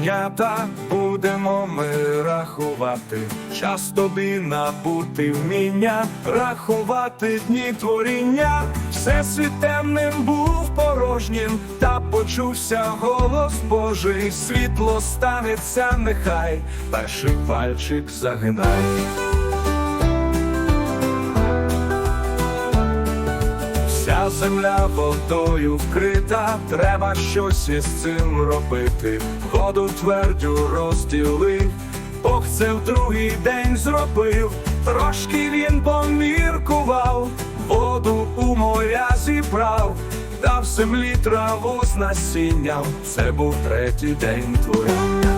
творіннята будемо ми рахувати. Час тобі набути вміння, рахувати дні творіння. Все світ темним був порожнім, та почувся голос Божий. Світло станеться, нехай перший пальчик загинай. Земля водою вкрита, треба щось із цим робити. Воду твердю розділив, Бог це в другий день зробив. Трошки він поміркував, воду у моря зібрав, дав землі траву з насінням. Це був третій день творіння.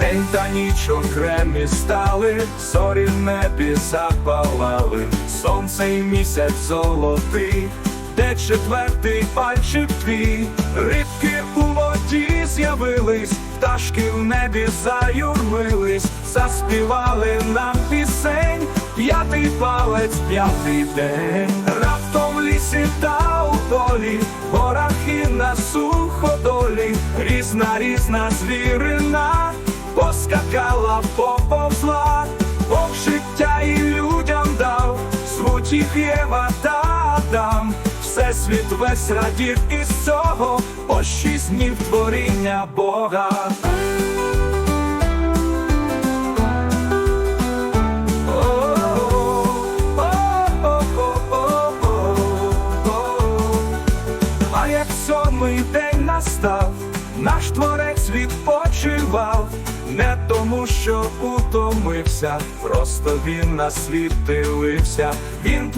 День та ніч окремі стали, зорі в небі запалали, сонце і місяць золотий, де четвертий пальчик твій, рибки у воді з'явились, пташки в небі заюрмились, заспівали нам пісень, п'ятий палець, п'ятий день, раптом в лісі та у полі, в горах і на суходолі, різна різна звірина поскакала, поповзла, Бог життя і людям дав, звуть їх Єва та Адам. Всесвіт весь радів із цього, по шість днів творіння Бога. А як сьомий день настав, наш творець відпочивав, не тому, що утомився, просто він на світ дивився, він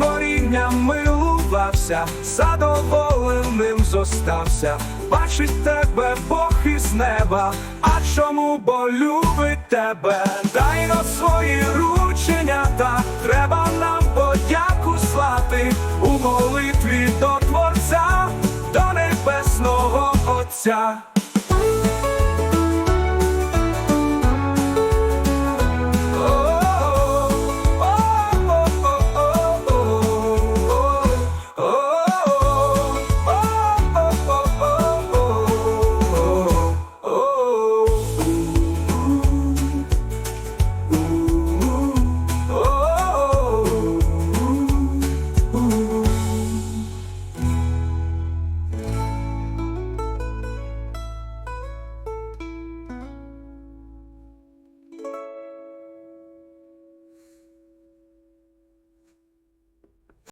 творінням задоволеним зостався, бачить тебе Бог із неба, а чому бо любить тебе? Дай на свої рученята, треба нам подяку слати у молитві до Творця, до небесного Отця.